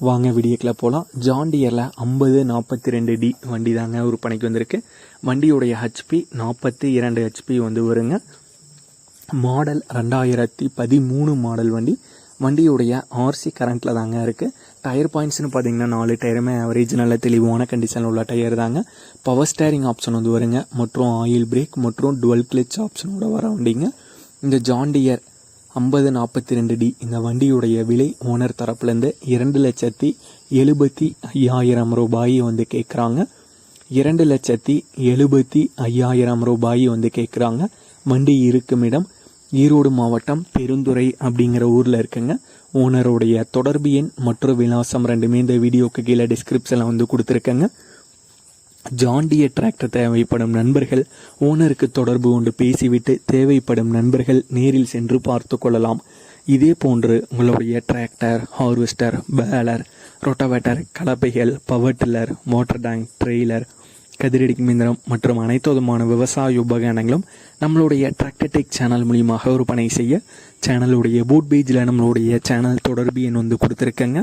வாங்க விடியக்கில் போகலாம் ஜாண்டியரில் ஐம்பது நாற்பத்தி ரெண்டு டி வண்டி தாங்க விற்பனைக்கு வந்திருக்கு. வண்டியுடைய ஹெச்பி நாற்பத்தி இரண்டு ஹெச்பி வந்து வருங்க. மாடல் ரெண்டாயிரத்தி பதிமூணு மாடல் வண்டி. வண்டியுடைய ஆர்சி கரண்ட்டில் தாங்க இருக்குது டயர் பாயிண்ட்ஸ்னு பார்த்தீங்கன்னா நாலு டயருமே ஆவரேஜ் நல்ல தெளிவான கண்டிஷனில் உள்ள டயர் தாங்க. பவர் ஸ்டேரிங் ஆப்ஷன் வந்து வருங்க. மற்றும் ஆயில் பிரேக் மற்றும் டுவெல் கிளிச் ஆப்ஷனோட வர வண்டிங்க. இந்த ஜாண்டியர் ஐம்பது நாற்பத்தி ரெண்டு டி. இந்த வண்டியுடைய விலை ஓனர் தரப்புலேருந்து இரண்டு லட்சத்தி எழுபத்தி ஐயாயிரம் ரூபாய் வந்து கேட்குறாங்க இரண்டு லட்சத்தி எழுபத்தி ஐயாயிரம் ரூபாய் வந்து கேட்குறாங்க வண்டி இருக்கும் இடம் ஈரோடு மாவட்டம் பெருந்துறை அப்படிங்கிற ஊரில் இருக்குங்க. ஓனருடைய தொடர்பு எண் மற்றும் விலாசம் ரெண்டுமே இந்த வீடியோக்கு கீழே டிஸ்கிரிப்ஷனில் வந்து கொடுத்துருக்கேங்க. ஜாண்டிய டிராக்டர் தேவைப்படும் நண்பர்கள் ஓனருக்கு தொடர்பு கொண்டு பேசிவிட்டு தேவைப்படும் நண்பர்கள் நேரில் சென்று பார்த்து கொள்ளலாம். இதே போன்று உங்களுடைய tractor harvester baler rotavator கலப்பைகள் power tiller motor tank trailer கதிரடிக்கும் இயந்திரம் மற்றும் அனைத்து விதமான விவசாய உபகரணங்களும் நம்மளுடைய டிராக்டர்டெக் சேனல் மூலியமாக விற்பனை செய்ய சேனலுடைய பூட் பேஜில் நம்மளுடைய சேனல் தொடர்பு எண் வந்து கொடுத்துருக்கேங்க.